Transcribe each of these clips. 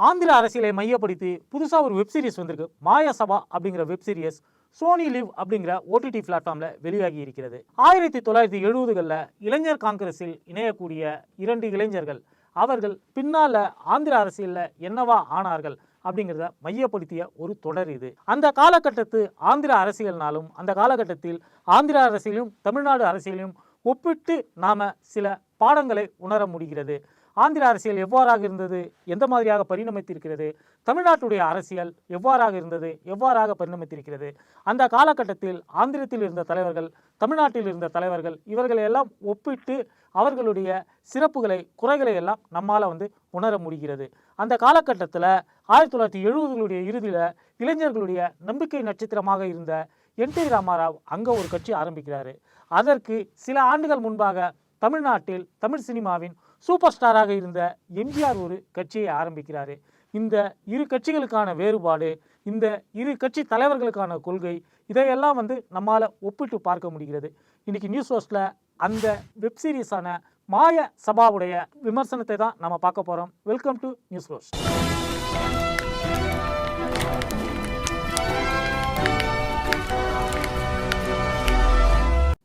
ஆந்திர அரசியலை மையப்படுத்தி புதுசாக ஒரு வெப்சீரிஸ் வந்திருக்கு. மாயா சபா அப்படிங்கிற வெப்சீரிஸ் சோனி லிவ் அப்படிங்கிற ஓடிடி பிளாட்ஃபார்மில் வெளியாகி இருக்கிறது. ஆயிரத்தி தொள்ளாயிரத்தி எழுபதுகளில் இளைஞர் காங்கிரஸில் இணையக்கூடிய இரண்டு இளைஞர்கள் அவர்கள் பின்னால் ஆந்திர அரசியலில் என்னவா ஆனார்கள் அப்படிங்கிறத மையப்படுத்திய ஒரு தொடர் இது. அந்த காலகட்டத்து ஆந்திர அரசியல்னாலும் அந்த காலகட்டத்தில் ஆந்திர அரசியலும் தமிழ்நாடு அரசியலையும் ஒப்பிட்டு நாம் சில பாடங்களை உணர முடிகிறது. ஆந்திர அரசியல் எவ்வாறாக இருந்தது? எந்த மாதிரியாக பரிணமித்திருக்கிறது? தமிழ்நாட்டுடைய அரசியல் எவ்வாறாக இருந்தது? எவ்வாறாக பரிணமித்திருக்கிறது? அந்த காலகட்டத்தில் ஆந்திரத்தில் இருந்த தலைவர்கள் தமிழ்நாட்டில் இருந்த தலைவர்கள் இவர்களை எல்லாம் ஒப்பிட்டு அவர்களுடைய சிறப்புகளை குறைகளை எல்லாம் நம்மால் வந்து உணர முடிகிறது. அந்த காலகட்டத்தில் ஆயிரத்தி தொள்ளாயிரத்தி எழுபதுகளுடைய இறுதியில் இளைஞர்களுடைய நம்பிக்கை நட்சத்திரமாக இருந்த என் டி ராமாராவ் அங்கே ஒரு கட்சி ஆரம்பிக்கிறாரு. அதற்கு சில ஆண்டுகள் முன்பாக தமிழ்நாட்டில் தமிழ் சினிமாவின் சூப்பர் ஸ்டாராக இருந்த எம்ஜிஆர் ஒரு கட்சியை ஆரம்பிக்கிறார். இந்த இரு கட்சிகளுக்கான வேறுபாடு இந்த இரு கட்சி தலைவர்களுக்கான கொள்கை இதையெல்லாம் வந்து நம்மால் ஒப்பிட்டு பார்க்க முடிகிறது. இன்றைக்கி நியூஸ் ஹோஸ்டில் அந்த வெப் சீரிஸான மாய சபாவுடைய விமர்சனத்தை தான் நம்ம பார்க்க போகிறோம் welcome to news host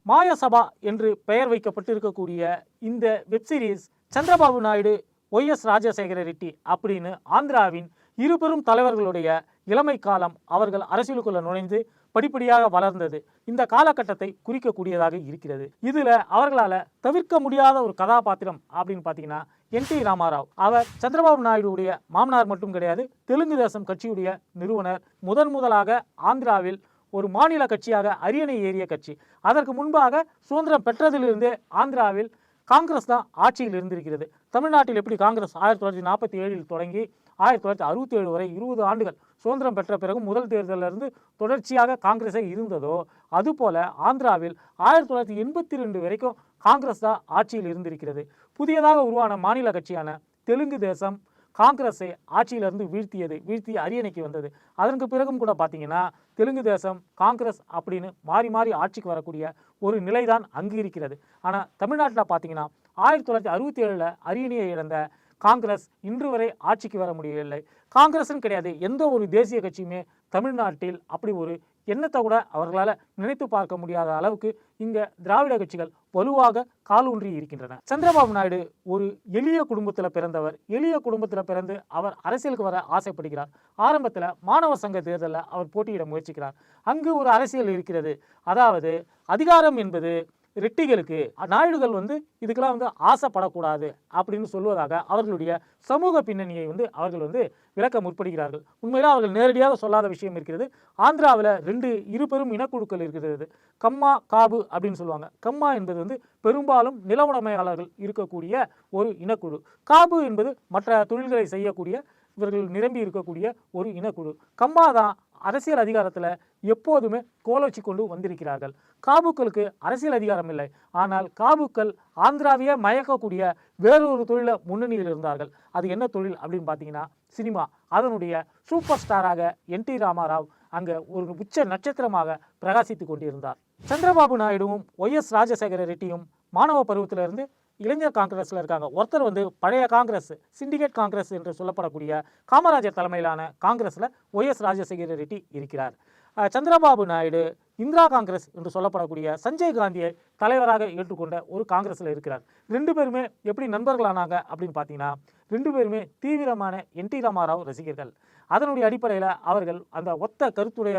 Maya Sabha என்று பெயர் வைக்கப்பட்டிருக்கக்கூடிய இந்த web series Chandrababu Naidu Y S Rajasekhara Reddy அப்படின்னு ஆந்திராவின் இரு பெரும் தலைவர்களுடைய இளமை காலம் அவர்கள் அரசியலுக்குள்ள நுழைந்து படிப்படியாக வளர்ந்தது. இந்த காலகட்டத்தை குறிக்கக்கூடியதாக இருக்கிறது. இதுல அவர்களால தவிர்க்க முடியாத ஒரு கதாபாத்திரம் அப்படின்னு பார்த்தீங்கன்னா என் டி ராமாராவ். அவர் சந்திரபாபு நாயுடுடைய மாமனார் மட்டும் கிடையாது தெலுங்கு தேசம் கட்சியுடைய நிறுவனர் முதன் முதலாக ஆந்திராவில் ஒரு மாநில கட்சியாக அரியணை ஏறிய கட்சி. அதற்கு முன்பாக சுதந்திரம் பெற்றதிலிருந்தே ஆந்திராவில் காங்கிரஸ் தான் ஆட்சியில் இருந்திருக்கிறது. தமிழ்நாட்டில் எப்படி காங்கிரஸ் ஆயிரத்தி தொள்ளாயிரத்தி நாற்பத்தி ஏழில் தொடங்கி ஆயிரத்தி தொள்ளாயிரத்தி அறுபத்தி ஏழு வரை இருபது ஆண்டுகள் சுதந்திரம் பெற்ற பிறகு முதல் தேர்தலிலிருந்து தொடர்ச்சியாக காங்கிரஸே இருந்ததோ அதுபோல ஆந்திராவில் ஆயிரத்தி தொள்ளாயிரத்தி எண்பத்தி ரெண்டு வரைக்கும் காங்கிரஸ் தான் ஆட்சியில் இருந்திருக்கிறது. புதியதாக உருவான மாநில கட்சியான தெலுங்கு தேசம் காங்கிரஸை ஆட்சியிலிருந்து வீழ்த்தியது வீழ்த்தி அரியணைக்கு வந்தது. அதற்கு பிறகும் கூட பார்த்தீங்கன்னா தெலுங்கு தேசம் காங்கிரஸ் அப்படின்னு மாறி மாறி ஆட்சிக்கு வரக்கூடிய ஒரு நிலைதான் அங்கு இருக்கிறது ஆனால் தமிழ்நாட்டில் பார்த்தீங்கன்னா ஆயிரத்தி தொள்ளாயிரத்தி அறுபத்தி ஏழில் அரியணையை இழந்த காங்கிரஸ் இன்று வரை ஆட்சிக்கு வர முடியவில்லை. காங்கிரஸ்னு கிடையாது எந்த ஒரு தேசிய கட்சியுமே தமிழ்நாட்டில் அப்படி ஒரு எண்ணத்தை கூட அவர்களால் நினைத்து பார்க்க முடியாத அளவுக்கு இங்கே திராவிட கட்சிகள் வலுவாக காலூன்றி இருக்கின்றன. சந்திரபாபு நாயுடு ஒரு எளிய குடும்பத்தில் பிறந்தவர். எளிய குடும்பத்தில் பிறந்து அவர் அரசியலுக்கு வர ஆசைப்படுகிறார். ஆரம்பத்தில் மாணவர் சங்க தேர்தலில் அவர் போட்டியிட முயற்சிக்கிறார். அங்கு ஒரு அரசியல் இருக்கிறது. அதாவது அதிகாரம் என்பது ரெட்டிகளுக்கு நாயுடுகள் வந்து இதுக்கெல்லாம் வந்து ஆசைப்படக்கூடாது அப்படின்னு சொல்வதாக அவர்களுடைய சமூக பின்னணியை வந்து அவர்கள் வந்து விளக்க முற்படுகிறார்கள். உண்மையில் அவர்கள் நேரடியாக சொல்லாத விஷயம் இருக்கிறது. ஆந்திராவில் ரெண்டு இரு பெரும் இனக்குழுக்கள் இருக்கிறது. கம்மா காபு அப்படின்னு சொல்லுவாங்க. கம்மா என்பது வந்து பெரும்பாலும் நிலவுடைமையாளர்கள் இருக்கக்கூடிய ஒரு இனக்குழு. காபு என்பது மற்ற தொழில்களை செய்யக்கூடிய இவர்கள் நிரம்பி இருக்கக்கூடிய ஒரு இனக்குழு. கம்மா தான் அரசியல் அதிகாரத்தில் எப்போதுமே கோலோச்சி கொண்டு வந்திருக்கிறார்கள். காபுக்களுக்கு அரசியல் அதிகாரம் இல்லை. ஆனால் காபுக்கள் ஆந்திராவையே மயக்கக்கூடிய வேறொரு தொழிலில் முன்னணியில் இருந்தார்கள். அது என்ன தொழில் அப்படின்னு பார்த்தீங்கன்னா சினிமா. அதனுடைய சூப்பர் ஸ்டாராக என் டி ராமாராவ் அங்கே ஒரு உச்ச நட்சத்திரமாக பிரகாசித்து கொண்டிருந்தார். சந்திரபாபு நாயுடுவும் ஒய் எஸ் ராஜசேகர ரெட்டியும் மாணவ பருவத்திலிருந்து இளைஞர் காங்கிரஸில் இருக்காங்க. ஒருத்தர் வந்து பழைய காங்கிரஸ் சிண்டிகேட் காங்கிரஸ் என்று சொல்லப்படக்கூடிய காமராஜர் தலைமையிலான காங்கிரஸில் ஒய் எஸ் ராஜசேகர ரெட்டி இருக்கிறார். சந்திரபாபு நாயுடு இந்திரா காங்கிரஸ் என்று சொல்லப்படக்கூடிய சஞ்சய் காந்தியை தலைவராக ஏற்றுக்கொண்ட ஒரு காங்கிரஸில் இருக்கிறார். ரெண்டு பேருமே எப்படி நண்பர்களானாங்க அப்படின்னு பார்த்தீங்கன்னா ரெண்டு பேருமே தீவிரமான என் டி ராமாராவ் ரசிகர்கள். அதனுடைய அடிப்படையில் அவர்கள் அந்த ஒத்த கருத்துடைய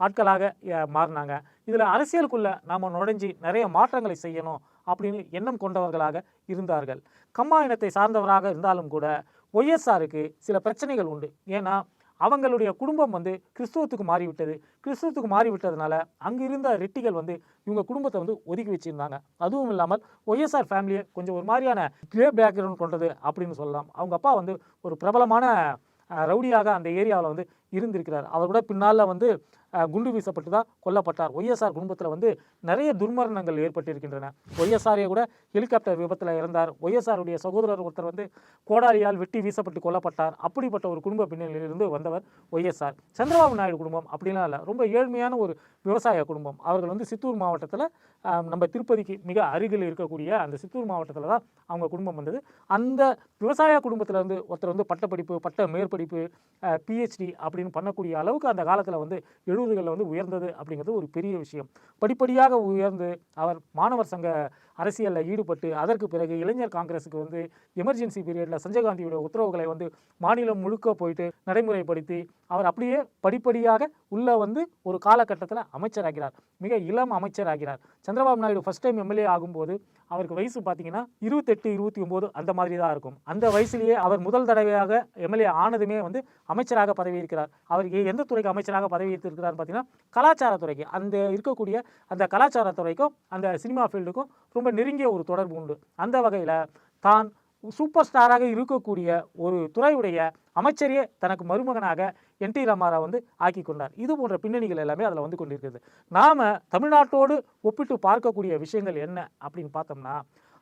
ஆட்களாக மாறினாங்க. இதில் அரசியலுக்குள்ளே நாம் நுழைஞ்சி நிறைய மாற்றங்களை செய்யணும் அப்படின்னு எண்ணம் கொண்டவர்களாக இருந்தார்கள். கம்மா இனத்தை சார்ந்தவராக இருந்தாலும் கூட ஒய்எஸ்ஆருக்கு சில பிரச்சனைகள் உண்டு. ஏன்னா அவங்களுடைய குடும்பம் வந்து கிறிஸ்துவத்துக்கு மாறிவிட்டது. கிறிஸ்துவத்துக்கு மாறிவிட்டதுனால அங்கே இருந்த ரெட்டிகள் வந்து இவங்க குடும்பத்தை வந்து ஒதுக்கி வச்சுருந்தாங்க. அதுவும் இல்லாமல் ஒய்எஸ்ஆர் ஃபேமிலியை கொஞ்சம் ஒரு மாதிரியான கிளியர் பேக்ரவுண்ட் கொண்டது அப்படின்னு சொல்லலாம். அவங்க அப்பா வந்து ஒரு பிரபலமான ரவுடியாக அந்த ஏரியாவில் வந்து இருந்திருக்கிறார். அவர் கூட பின்னால் வந்து குண்டு வீசப்பட்டு தான் கொல்லப்பட்டார். ஒய்எஸ்ஆர் குடும்பத்தில் வந்து நிறைய துர்மரணங்கள் ஏற்பட்டிருக்கின்றன. ஒய்எஸ்ஆரே கூட ஹெலிகாப்டர் விபத்தில் இறந்தார். ஒய்எஸ்ஆருடைய சகோதரர் ஒருத்தர் வந்து கோடாரியால் வெட்டி வீசப்பட்டு கொல்லப்பட்டார். அப்படிப்பட்ட ஒரு குடும்ப பின்னணியிலிருந்து வந்தவர் ஒய்எஸ்ஆர். சந்திரபாபு நாயுடு குடும்பம் அப்படிலாம் இல்லை. ரொம்ப ஏழ்மையான ஒரு விவசாய குடும்பம். அவர்கள் வந்து சித்தூர் மாவட்டத்தில் நம்ம திருப்பதிக்கு மிக அருகில் இருக்கக்கூடிய அந்த சித்தூர் மாவட்டத்தில் தான் அவங்க குடும்பம் வந்தது. அந்த விவசாய குடும்பத்தில் இருந்து ஒருத்தர் வந்து பட்டப்படிப்பு பட்ட மேற்படிப்பு பிஹெச்டி அப்படின்னு பண்ணக்கூடிய அளவுக்கு அந்த காலத்தில் வந்து எழுபதுகளில் வந்து உயர்ந்தது அப்படிங்கிறது ஒரு பெரிய விஷயம். படிப்படியாக உயர்ந்து அவர் மாணவர் சங்க அரசியலில் ஈடுபட்டு அதற்கு பிறகு இளைஞர் காங்கிரஸுக்கு வந்து எமர்ஜென்சி பீரியடில் சஞ்சயகாந்தியோட உத்தரவுகளை வந்து மாநிலம் முழுக்க போயிட்டு நடைமுறைப்படுத்தி அவர் அப்படியே படிப்படியாக உள்ளே வந்து ஒரு காலகட்டத்தில் அமைச்சராகிறார். மிக இளம் அமைச்சராகிறார். Chandrababu Naidu first time MLA ஆகும்போது அவருக்கு வயசு பார்த்தீங்கன்னா இருபத்தெட்டு இருபத்தி ஒம்பது அந்த மாதிரி தான் இருக்கும். அந்த வயசுலேயே அவர் முதல் தடவையாக எம்எல்ஏ ஆனதுமே வந்து அமைச்சராக பதவி இருக்கிறார் அவருக்கு எந்த துறைக்கு அமைச்சராக பதவி ஏற்றிருக்கிறார் பார்த்தீங்கன்னா கலாச்சாரத்துறைக்கு. அந்த இருக்கக்கூடிய அந்த கலாச்சாரத்துறைக்கும் அந்த சினிமா ஃபீல்டுக்கும் ரொம்ப நெருங்கிய ஒரு தொடர்பு உண்டு. அந்த வகையில் தான் சூப்பர் ஸ்டாராக இருக்கக்கூடிய ஒரு துறையுடைய அமைச்சரையே தனக்கு மருமகனாக என் டி ராமாராவ் வந்து ஆக்கி கொண்டார். இது போன்ற பின்னணிகள் எல்லாமே அதில் வந்து கொண்டிருக்கிறது. நாம் தமிழ்நாட்டோடு ஒப்பிட்டு பார்க்கக்கூடிய விஷயங்கள் என்ன அப்படின்னு பார்த்தோம்னா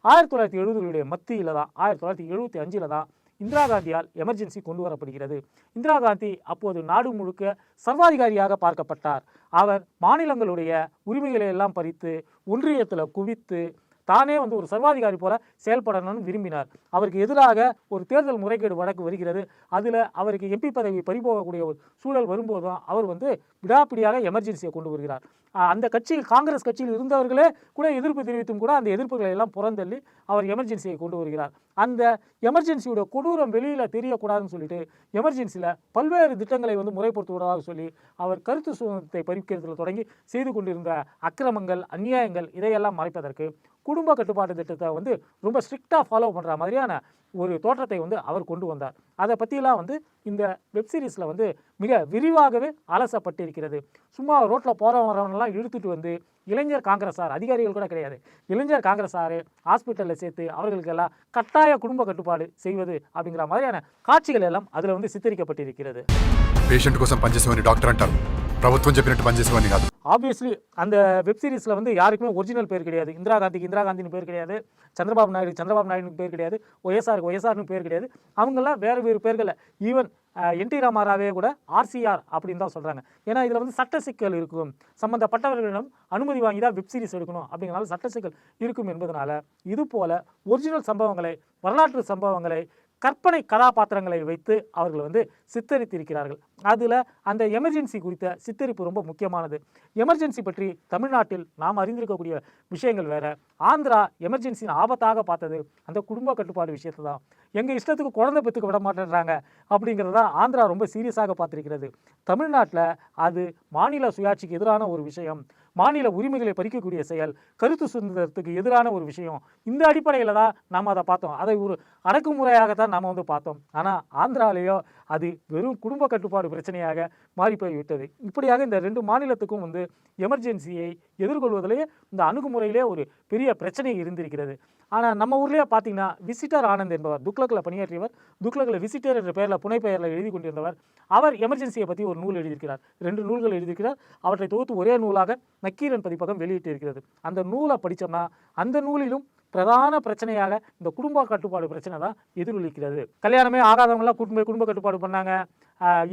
ஆயிரத்தி தொள்ளாயிரத்தி எழுபதுகளுடைய மத்தியில் தான் ஆயிரத்தி தொள்ளாயிரத்தி எழுபத்தி அஞ்சில் தான் இந்திரா காந்தியால் எமர்ஜென்சி கொண்டு வரப்படுகிறது. இந்திரா காந்தி அப்போது நாடு முழுக்க சர்வாதிகாரியாக பார்க்கப்பட்டார். அவர் மாநிலங்களுடைய உரிமைகளை எல்லாம் பறித்து ஒன்றியத்தில் குவித்து தானே வந்து ஒரு சர்வாதிகாரி போல செயல்படணும்னு விரும்பினார். அவருக்கு எதிராக ஒரு தேர்தல் முறைகேடு வழக்கு வருகிறது. அதில் அவருக்கு எம்பி பதவி பறிபோகக்கூடிய ஒரு சூழல் வரும்போதும் அவர் வந்து விடாப்பிடியாக எமர்ஜென்சியை கொண்டு வருகிறார். அந்த கட்சியில் காங்கிரஸ் கட்சியில் இருந்தவர்களே கூட எதிர்ப்பு தெரிவித்தும் கூட அந்த எதிர்ப்புகளை எல்லாம் புறந்தள்ளி அவர் எமர்ஜென்சியை கொண்டு வருகிறார். அந்த எமர்ஜென்சியோட கொடூரம் வெளியில் தெரியக்கூடாதுன்னு சொல்லிட்டு எமர்ஜென்சியில் பல்வேறு திட்டங்களை வந்து முறைப்படுத்துவதாக சொல்லி அவர் கருத்து சுதந்திரத்தை பறிக்கிறதுல தொடங்கி செய்து கொண்டிருந்த அக்கிரமங்கள் அநியாயங்கள் இதையெல்லாம் மறைப்பதற்கு குடும்ப கட்டுப்பாட்டு திட்டத்தை வந்து ரொம்ப ஸ்ட்ரிக்டாக ஃபாலோ பண்ணுற மாதிரியான ஒரு தோற்றத்தை வந்து அவர் கொண்டு வந்தார் அதை பற்றிலாம் வந்து இந்த வெப் சீரிஸில் வந்து மிக விரிவாகவே அலசப்பட்டிருக்கிறது சும்மா ரோட்டில் போகிற வரவனெல்லாம் இழுத்துட்டு வந்து இளைஞர் காங்கிரஸார் அதிகாரிகள் கூட கிடையாது இளைஞர் காங்கிரஸார் ஹாஸ்பிட்டலில் சேர்த்து அவர்களுக்கெல்லாம் கட்டாய குடும்ப கட்டுப்பாடு செய்வது அப்படிங்கிற மாதிரியான காட்சிகள் எல்லாம் அதில் வந்து சித்தரிக்கப்பட்டிருக்கிறது పేషెంట్ కోసం పనిచేసేవాడిని డాక్టర్ అంటారు ప్రభుత్వం చెప్పినట్టు పనిచేసేవాడిని కాదు ஆப்வியஸ்லி அந்த வெப் சீரிஸில் வந்து யாருக்குமே ஒரிஜினல் பேர் கிடையாது இந்திரா காந்திக்கு இந்திரா காந்தின்னு பேர் கிடையாது சந்திரபாபு நாயுடு சந்திரபாபு நாயுடுக்கு பேர் கிடையாது ஒய்எஸ்ஆருக்கு ஒய்எஸ்ஆர்னு பேர் கிடையாது அவங்கெல்லாம் வேறு வேறு பேர்களில் ஈவன் என் டி ராமாராவே கூட ஆர்சிஆர் அப்படின்னு தான் சொல்கிறாங்க ஏன்னா இதில் வந்து சட்ட சிக்கல் இருக்கும் சம்மந்தப்பட்டவர்களிடம் அனுமதி வாங்கி தான் வெப் சீரிஸ் எடுக்கணும் அப்படிங்கிறனால சட்ட சிக்கல் இருக்கும் என்பதனால இது போல ஒரிஜினல் சம்பவங்களை வரலாற்று சம்பவங்களை கற்பனை கதாபாத்திரங்களை வைத்து அவர்கள் வந்து சித்தரித்திருக்கிறார்கள். அதில் அந்த எமர்ஜென்சி குறித்த சித்தரிப்பு ரொம்ப முக்கியமானது. எமர்ஜென்சி பற்றி தமிழ்நாட்டில் நாம் அறிந்திருக்கக்கூடிய விஷயங்கள் வேறு. ஆந்திரா எமர்ஜென்சியின் ஆபத்தாக பார்த்தது. அந்த குடும்ப கட்டுப்பாடு விஷயத்தை தான் எங்கள் இஷ்டத்துக்கு குழந்தை பெற்றுக்க விட மாட்டேன்றாங்க அப்படிங்கிறத ஆந்திரா ரொம்ப சீரியஸாக பார்த்துருக்கிறது. தமிழ்நாட்டில் அது மாநில சுயாட்சிக்கு எதிரான ஒரு விஷயம். மாநில உரிமைகளை பறிக்கக்கூடிய செயல் கருத்து சுதந்திரத்துக்கு எதிரான ஒரு விஷயம். இந்த அடிப்படையில் தான் நாம் அதை பார்த்தோம். அதை ஒரு அடக்குமுறையாகத்தான் நாம் வந்து பார்த்தோம். ஆனால் ஆந்திராலேயோ அது வெறும் குடும்ப கட்டுப்பாடு பிரச்சனையாக மாறி போய் விட்டது இப்படியாக இந்த ரெண்டு மாநிலத்துக்கும் வந்து எமர்ஜென்சியை எதிர்கொள்வதிலேயே இந்த அணுகுமுறையிலே ஒரு பெரிய பிரச்சனை இருந்திருக்கிறது. ஆனால் நம்ம ஊர்லேயே பார்த்தீங்கன்னா விசிட்டர் ஆனந்த் என்பவர் துக்ளக்கில் பணியாற்றியவர் துக்ளக்கில் விசிட்டர் என்ற பெயரில் புனைப்பெயரில் எழுதி கொண்டிருந்தவர். அவர் எமர்ஜென்சியை பற்றி ஒரு நூல் எழுதியிருக்கிறார். ரெண்டு நூல்கள் எழுதியிருக்கிறார். அவற்றை தொகுத்து ஒரே நூலாக நக்கீரன் பதிப்பகம் வெளியிட்டு இருக்கிறது அந்த நூலை படித்தோம்னா அந்த நூலிலும் பிரதான பிரச்சனையாக இந்த குடும்ப கட்டுப்பாடு பிரச்சனை தான் எதிரொலிக்கிறது. கல்யாணமே ஆகாதவங்களாம் கூட்டு போய் குடும்ப கட்டுப்பாடு பண்ணாங்க.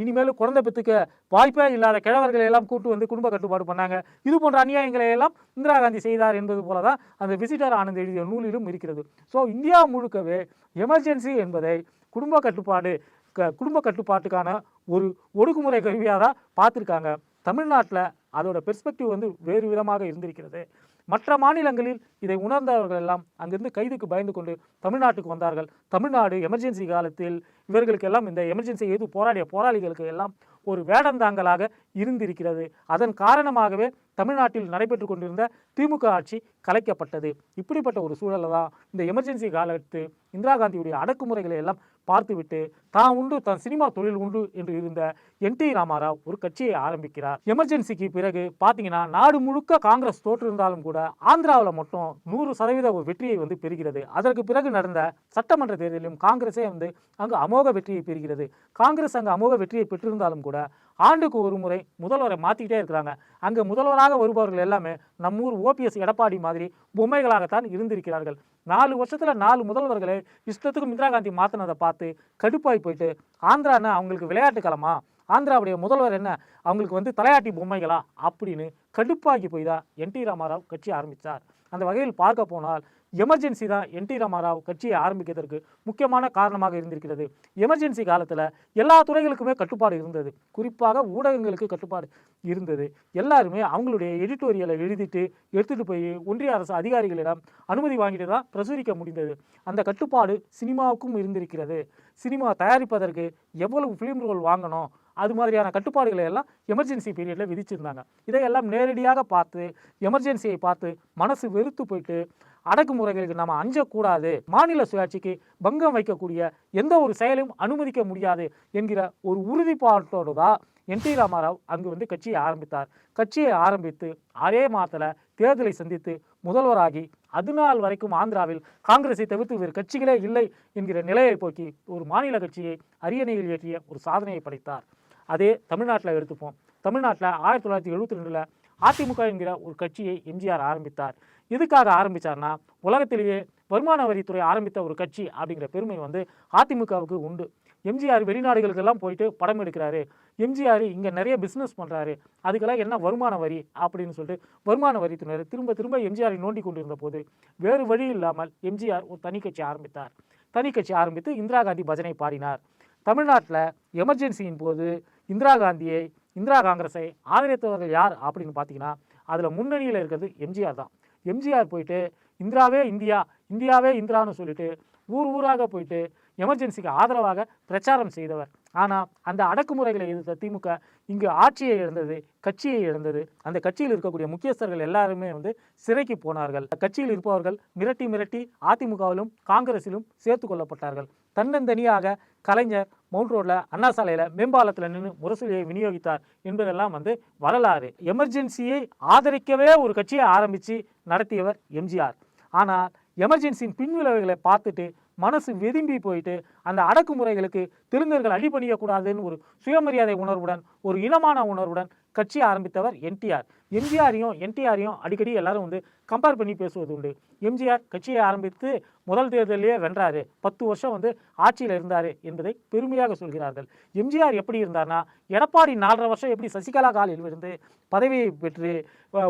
இனிமேல் குழந்தை பெற்றுக்க வாய்ப்பே இல்லாத கிழவர்களை எல்லாம் கூட்டு வந்து குடும்ப கட்டுப்பாடு பண்ணாங்க. இது போன்ற அநியாயங்களை எல்லாம் இந்திரா காந்தி செய்தார் என்பது போல தான் அந்த விசிட்டர் ஆனந்த் எழுதிய நூலிலும் இருக்கிறது. ஸோ இந்தியா முழுக்கவே எமர்ஜென்சி என்பதை குடும்ப கட்டுப்பாடு க குடும்ப கட்டுப்பாட்டுக்கான ஒரு ஒடுக்குமுறை கருவியாக தான் பார்த்துருக்காங்க. தமிழ்நாட்டில் அதோட பெர்ஸ்பெக்டிவ் வந்து வேறு விதமாக இருந்திருக்கிறது. மற்ற மாநிலங்களில் இதை உணர்ந்தவர்கள் எல்லாம் அங்கிருந்து கைதுக்கு பயந்து கொண்டு தமிழ்நாட்டுக்கு வந்தார்கள். தமிழ்நாடு எமர்ஜென்சி காலத்தில் இவர்களுக்கெல்லாம் இந்த எமர்ஜென்சி எது போராடிய போராளிகளுக்கு எல்லாம் ஒரு வேடந்தாங்கலாக இருந்திருக்கிறது. அதன் காரணமாகவே தமிழ்நாட்டில் நடைபெற்று கொண்டிருந்த திமுக ஆட்சி கலைக்கப்பட்டது. இப்படிப்பட்ட ஒரு சூழலில் தான் இந்த எமர்ஜென்சி காலத்து இந்திரா காந்தியுடைய அடக்குமுறைகளை எல்லாம் பார்த்துவிட்டு தான் உண்டு தன் சினிமா தொழில் உண்டு என்று இருந்த என் டி ராமாராவ் ஒரு கட்சியை ஆரம்பிக்கிறார். எமர்ஜென்சிக்கு பிறகு பார்த்தீங்கன்னா நாடு முழுக்க காங்கிரஸ் தோற்றிருந்தாலும் கூட ஆந்திராவில் மட்டும் நூறு சதவீத வெற்றியை வந்து பெறுகிறது. அதற்கு பிறகு நடந்த சட்டமன்ற தேர்தலிலும் காங்கிரஸே வந்து அங்கு அமோக வெற்றியை பெறுகிறது. காங்கிரஸ் அங்கு அமோக வெற்றியை பெற்றிருந்தாலும் கூட ஆண்டுக்கு ஒரு முறை முதல்வரை மாற்றிக்கிட்டே இருக்கிறாங்க. அங்கே முதல்வராக வருபவர்கள் எல்லாமே நம்ம ஊர் ஓபிஎஸ் எடப்பாடி மாதிரி பொம்மைகளாகத்தான் இருந்திருக்கிறார்கள். நாலு வருஷத்தில் நாலு முதல்வர்களை இஷ்டத்துக்கும் இந்திரா காந்தி மாற்றினதை பார்த்து கடுப்பாய் போயிட்டு ஆந்திரான்னா அவங்களுக்கு விளையாட்டு களமா? ஆந்திராவுடைய முதல்வர் என்ன? அவங்களுக்கு வந்து தலையாட்டி பொம்மைகளா? அப்படின்னு கடுப்பாகி போய் தான் என் டி ராமாராவ் கட்சி ஆரம்பித்தார் அந்த வகையில் பார்க்க போனால் எமர்ஜென்சி தான் என் டி ராமாராவ் கட்சியை ஆரம்பிக்கிறதுக்கு முக்கியமான காரணமாக இருந்திருக்கிறது. எமர்ஜென்சி காலத்தில் எல்லா துறைகளுக்குமே கட்டுப்பாடு இருந்தது. குறிப்பாக ஊடகங்களுக்கு கட்டுப்பாடு இருந்தது. எல்லாருமே அவங்களுடைய எடிட்டோரியலை எழுதிட்டு எடுத்துகிட்டு போய் ஒன்றிய அரசு அதிகாரிகளிடம் அனுமதி வாங்கிட்டு தான் பிரசுரிக்க முடிந்தது. அந்த கட்டுப்பாடு சினிமாவுக்கும் இருந்திருக்கிறது. சினிமா தயாரிப்பதற்கு எவ்வளவு ஃபிலிம் ரோல் வாங்கணும் அது மாதிரியான கட்டுப்பாடுகளை எல்லாம் எமர்ஜென்சி பீரியடில் விதிச்சிருந்தாங்க. இதையெல்லாம் நேரடியாக பார்த்து எமர்ஜென்சியை பார்த்து மனசு வெறுத்து போயிட்டு அடக்குமுறைகளுக்கு நம்ம அஞ்சக்கூடாது. மாநில சுயாட்சிக்கு பங்கம் வைக்கக்கூடிய எந்த ஒரு செயலையும் அனுமதிக்க முடியாது என்கிற ஒரு உறுதிப்பாட்டோடு தான் என் டி ராமாராவ் அங்கு வந்து கட்சியை ஆரம்பித்தார். கட்சியை ஆரம்பித்து அதே மாதத்தில் தேர்தலை சந்தித்து முதல்வராகி அது நாள் வரைக்கும் ஆந்திராவில் காங்கிரஸை தவிர்த்து வேறு கட்சிகளே இல்லை என்கிற நிலையை போக்கி ஒரு மாநில கட்சியை அரியணையில் ஏற்றிய ஒரு சாதனையை படைத்தார். அதே தமிழ்நாட்டில் எடுத்துப்போம். தமிழ்நாட்டில் ஆயிரத்தி தொள்ளாயிரத்தி எழுபத்தி ரெண்டில் அதிமுக என்கிற ஒரு கட்சியை எம்ஜிஆர் ஆரம்பித்தார். எதுக்காக ஆரம்பித்தார்னா உலகத்திலேயே வருமான வரித்துறை ஆரம்பித்த ஒரு கட்சி அப்படிங்கிற பெருமை வந்து அதிமுகவுக்கு உண்டு. எம்ஜிஆர் வெளிநாடுகளுக்கெல்லாம் போயிட்டு படம் எடுக்கிறாரு. எம்ஜிஆர் இங்கே நிறைய பிஸ்னஸ் பண்ணுறாரு அதுக்கெல்லாம் என்ன வருமான வரி அப்படின்னு சொல்லிட்டு வருமான வரித்துறையினர் திரும்ப திரும்ப எம்ஜிஆரை நோண்டி கொண்டிருந்த போது வேறு வழி இல்லாமல் எம்ஜிஆர் ஒரு தனி கட்சி ஆரம்பித்தார். தனி கட்சி ஆரம்பித்து இந்திரா காந்தி பஜனை பாடினார். தமிழ்நாட்டில் எமர்ஜென்சியின் போது இந்திரா காந்தியை இந்திரா காங்கிரஸை ஆதரித்தவர்கள் யார் அப்படின்னு பார்த்தீங்கன்னா அதில் முன்னணியில் இருக்கிறது எம்ஜிஆர் தான். எம்ஜிஆர் போயிட்டு இந்திராவே இந்தியா இந்தியாவே இந்திரான்னு சொல்லிட்டு ஊர் ஊராக போயிட்டு எமர்ஜென்சிக்கு ஆதரவாக பிரச்சாரம் செய்தவர் ஆனால் அந்த அடக்குமுறைகளை எதிர்த்த திமுக இங்கு ஆட்சியை இழந்தது கட்சியை இழந்தது. அந்த கட்சியில் இருக்கக்கூடிய முக்கியஸ்தர்கள் எல்லாருமே வந்து சிறைக்கு போனார்கள். கட்சியில் இருப்பவர்கள் மிரட்டி மிரட்டி அதிமுகவிலும் காங்கிரஸிலும் சேர்த்து கொள்ளப்பட்டார்கள். தன்னந்தனியாக கலைஞர் மவுண்ட் ரோட்ல அண்ணா சாலையில் மேம்பாலத்தில் நின்று முரசொலியை விநியோகித்தார் என்பதெல்லாம் வந்து வரலாறு. எமர்ஜென்சியை ஆதரிக்கவே ஒரு கட்சியை ஆரம்பித்து நடத்தியவர் எம்ஜிஆர். ஆனால் எமர்ஜென்சியின் பின்விளைவுகளை பார்த்துட்டு மனசு வெதும்பி போயிட்டு அந்த அடக்குமுறைகளுக்கு தெலுங்கர்கள் அடிபணியக்கூடாதுன்னு ஒரு சுயமரியாதை உணர்வுடன் ஒரு இனமான உணர்வுடன் கட்சி ஆரம்பித்தவர் என்டிஆர். எம்ஜிஆரையும் என்டிஆரையும் அடிக்கடி எல்லாரும் வந்து கம்பேர் பண்ணி பேசுவது உண்டு. எம்ஜிஆர் கட்சியை ஆரம்பித்து முதல் தேர்தலிலே வென்றாரு. பத்து வருஷம் வந்து ஆட்சியில் இருந்தார் என்பதை பெருமையாக சொல்கிறார்கள். எம்ஜிஆர் எப்படி இருந்தார்னா எடப்பாடி நாலரை வருஷம் எப்படி சசிகலா காலில் இருந்து பதவியை பெற்று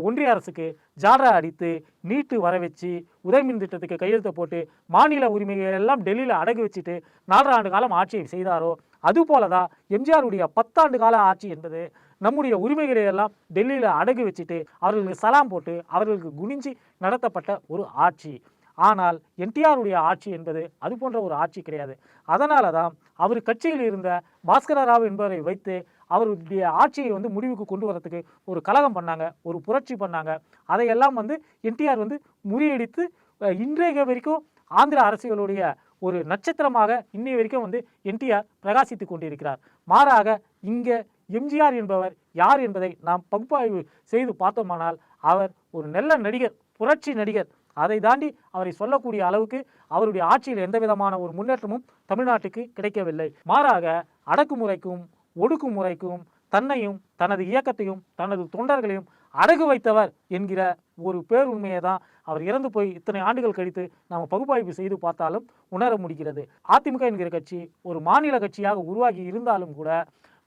ஒன்றிய அரசுக்கு ஜாடா அடித்து நீட்டு வர வச்சு உதயமின் திட்டத்துக்கு கையெழுத்து போட்டு மாநில உரிமைகள் எல்லாம் டெல்லியில் அடகு வச்சுட்டு நாலரை ஆண்டு காலம் ஆட்சியை செய்தாரோ? அதுபோல தான் எம்ஜிஆருடைய பத்தாண்டு கால ஆட்சி என்பது நம்முடைய உரிமைகளை எல்லாம் டெல்லியில் அடகு வச்சுட்டு அவர்களுக்கு சலாம் போட்டு அவர்களுக்கு குனிஞ்சி நடத்தப்பட்ட ஒரு ஆட்சி. ஆனால் என்டிஆருடைய ஆட்சி என்பது அது போன்ற ஒரு ஆட்சி கிடையாது. அதனால தான் அவர் கட்சியில் இருந்த பாஸ்கர ராவ் என்பவரை வைத்து அவருடைய ஆட்சியை வந்து முடிவுக்கு கொண்டு வரத்துக்கு ஒரு கலகம் பண்ணாங்க ஒரு புரட்சி பண்ணாங்க. அதையெல்லாம் வந்து என்டிஆர் வந்து முறியடித்து இன்றைய வரைக்கும் ஆந்திர அரசியலுடைய ஒரு நட்சத்திரமாக இன்னை வரைக்கும் வந்து என்டிஆர் பிரகாசித்து கொண்டிருக்கிறார். மாறாக இங்கே எம்ஜிஆர் என்பவர் யார் என்பதை நாம் பகுப்பாய்வு செய்து பார்த்தோமானால் அவர் ஒரு நல்ல நடிகர் புரட்சி நடிகர். அதை தாண்டி அவரை சொல்லக்கூடிய அளவுக்கு அவருடைய ஆட்சியில் எந்த விதமான ஒரு முன்னேற்றமும் தமிழ்நாட்டுக்கு கிடைக்கவில்லை. மாறாக அடக்குமுறைக்கும் ஒடுக்குமுறைக்கும் தன்னையும் தனது இயக்கத்தையும் தனது தொண்டர்களையும் அடகு வைத்தவர் என்கிற ஒரு பேருண்மையை தான் அவர் இறந்து போய் இத்தனை ஆண்டுகள் கழித்து நாம் பகுப்பாய்வு செய்து பார்த்தாலும் உணர முடிகிறது. அதிமுக என்கிற கட்சி ஒரு மாநில கட்சியாக உருவாகி இருந்தாலும் கூட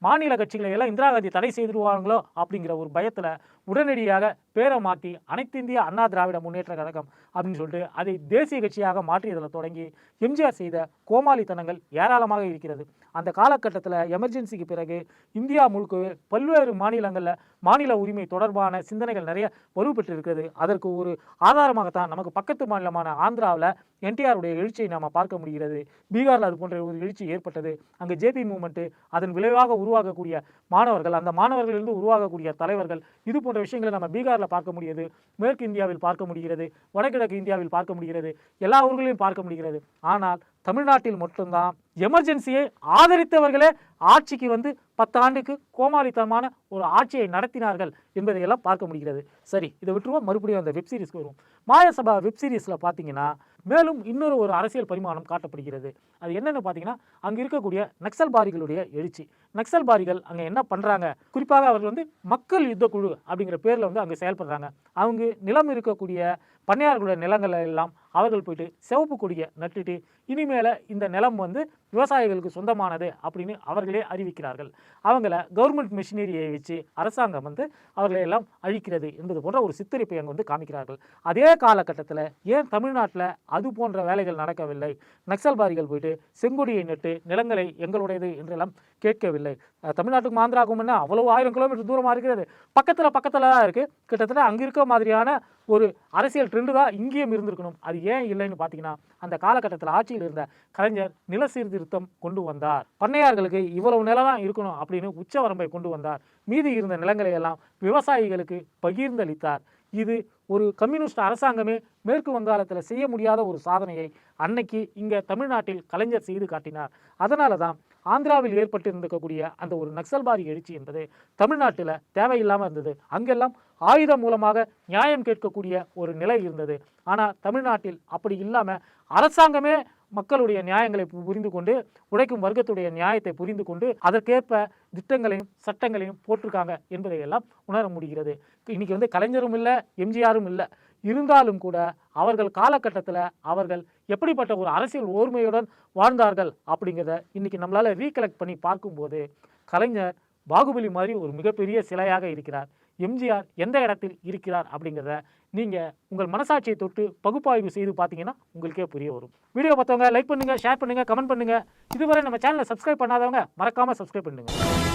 மாநில கட்சிகளை எல்லாம் இந்திரா காந்தி தடை செய்திருவாங்களோ அப்படிங்கிற ஒரு பயத்தில் உடனடியாக பேரை மாற்றி அனைத்து இந்திய அண்ணா திராவிட முன்னேற்ற கழகம் அப்படின்னு சொல்லிட்டு அதை தேசிய கட்சியாக மாற்றியதில் தொடங்கி எம்ஜிஆர் செய்த கோமாளித்தனங்கள் ஏராளமாக இருக்கிறது. அந்த காலகட்டத்தில் எமர்ஜென்சிக்கு பிறகு இந்தியா முழுக்கவே பல்வேறு மாநிலங்களில் மாநில உரிமை தொடர்பான சிந்தனைகள் நிறைய வலுப்பெற்றிருக்கிறது. அதற்கு ஒரு ஆதாரமாகத்தான் நமக்கு பக்கத்து மாநிலமான ஆந்திராவில் என்டிஆருடைய எழுச்சியை நாம் பார்க்க முடிகிறது. பீகாரில் அது போன்ற ஒரு எழுச்சி ஏற்பட்டது. அங்கே ஜேபி மூமெண்ட்டு அதன் விளைவாக உருவாகக்கூடிய மாணவர்கள் அந்த மாணவர்களிலிருந்து உருவாகக்கூடிய தலைவர்கள் இது போன்ற போன்ற விஷயங்களை நம்ம பீகாரில் பார்க்க முடியுது மேற்கு இந்தியாவில் பார்க்க முடிகிறது வடகிழக்கு இந்தியாவில் பார்க்க முடிகிறது எல்லா ஊர்களிலும் பார்க்க முடிகிறது. ஆனால் தமிழ்நாட்டில் மட்டும்தான் எமர்ஜென்சியை ஆதரித்தவர்களே ஆட்சிக்கு வந்து பத்தாண்டுக்கு கோமாளித்தனமான ஒரு ஆட்சியை நடத்தினார்கள் என்பதையெல்லாம் பார்க்க முடிகிறது. சரி இதை விட்டுருவோம். மறுபடியும் அந்த வெப் சீரிஸ்க்கு வருவோம். மாயசபா வெப் சீரிஸில் பார்த்தீங்கன்னா மேலும் இன்னொரு ஒரு அரசியல் பரிமாணம் காட்டப்படுகிறது. அது என்னென்னு பார்த்தீங்கன்னா அங்கே இருக்கக்கூடிய நக்சல்பாரிகளுடைய எழுச்சி. நக்சல்பாரிகள் அங்கே என்ன பண்ணுறாங்க குறிப்பாக அவர்கள் வந்து மக்கள் யுத்த குழு அப்படிங்கிற பேரில் வந்து அங்கே செயல்படுறாங்க. அவங்க நிலம் இருக்கக்கூடிய பண்ணையார்களுடைய நிலங்களை எல்லாம் அவர்கள் போயிட்டு சிவப்பு கொடியை நட்டுட்டு இனிமேல இந்த நிலம் வந்து விவசாயிகளுக்கு சொந்தமானது அப்படின்னு அவர்களே அறிவிக்கிறார்கள். அவங்கள கவர்மெண்ட் மிஷினரியை வச்சு அரசாங்கம் வந்து அவர்களை எல்லாம் அழிக்கிறது என்பது போன்ற ஒரு சித்தரிப்பை அங்கே வந்து காமிக்கிறார்கள். அதே காலகட்டத்தில் ஏன் தமிழ்நாட்டில் அது போன்ற வேலைகள் நடக்கவில்லை? நக்சல்பாரிகள் போயிட்டு செங்கொடியை நட்டு நிலங்களை எங்களுடையது என்றெல்லாம் கேட்கவில்லை. தமிழ்நாட்டுக்கு தமிழ்நாட்டுக்கும் என்ன அவ்வளோ ஆயிரம் கிலோமீட்டர் தூரமாக இருக்கிறது. பக்கத்தில் பக்கத்தில் தான் இருக்குது கிட்டத்தட்ட அங்கே இருக்க மாதிரியான ஒரு அரசியல் ட்ரெண்டு தான் இங்கேயும் இருந்திருக்கணும். அது ஏன் இல்லைன்னு பார்த்தீங்கன்னா அந்த காலகட்டத்தில் ஆட்சியில் இருந்த கலைஞர் நில சீர்திருத்தம் கொண்டு வந்தார். பண்ணையார்களுக்கு இவ்வளவு நிலம் தான் இருக்கணும் அப்படின்னு உச்சவரம்பை கொண்டு வந்தார். மீதி இருந்த நிலங்களை எல்லாம் விவசாயிகளுக்கு பகிர்ந்தளித்தார். இது ஒரு கம்யூனிஸ்ட் அரசாங்கமே மேற்கு வங்காளத்தில் செய்ய முடியாத ஒரு சாதனையை அன்னைக்கு இங்கே தமிழ்நாட்டில் கலைஞர் செய்து காட்டினார். அதனால தான் ஆந்திராவில் ஏற்பட்டிருந்திருக்கக்கூடிய அந்த ஒரு நக்சல்பாரி எழுச்சி என்பது தமிழ்நாட்டில் தேவையில்லாமல் இருந்தது. அங்கெல்லாம் ஆயுதம் மூலமாக நியாயம் கேட்கக்கூடிய ஒரு நிலை இருந்தது. ஆனால் தமிழ்நாட்டில் அப்படி இல்லாமல் அரசாங்கமே மக்களுடைய நியாயங்களை பு- புரிந்து கொண்டு உழைக்கும் வர்க்கத்துடைய நியாயத்தை புரிந்து கொண்டு அதற்கேற்ப திட்டங்களையும் சட்டங்களையும் போட்டிருக்காங்க என்பதை எல்லாம் உணர முடிகிறது. இன்னைக்கு வந்து கலைஞரும் இல்லை எம்ஜிஆரும் இல்லை. இருந்தாலும் கூட அவர்கள் காலகட்டத்தில் அவர்கள் எப்படிப்பட்ட ஒரு அரசியல் ஓர்மையுடன் வாழ்ந்தார்கள் அப்படிங்கிறத இன்னைக்கு நம்மளால் ரீகலெக்ட் பண்ணி பார்க்கும்போது கலைஞர் பாகுபலி மாதிரி ஒரு மிகப்பெரிய சிலையாக இருக்கிறார். எம்ஜிஆர் எந்த இடத்தில் இருக்கிறார் அப்படிங்கிறத நீங்கள் உங்கள் மனசாட்சியை தொட்டு பகுப்பாய்வு செய்து பார்த்தீங்கன்னா உங்களுக்கே புரிய வரும். வீடியோ பார்த்தவங்க லைக் பண்ணுங்கள் ஷேர் பண்ணுங்கள் கமெண்ட் பண்ணுங்கள் இதுவரை நம்ம சேனலை சப்ஸ்கிரைப் பண்ணாதவங்க மறக்காமல் சப்ஸ்கிரைப் பண்ணுங்கள்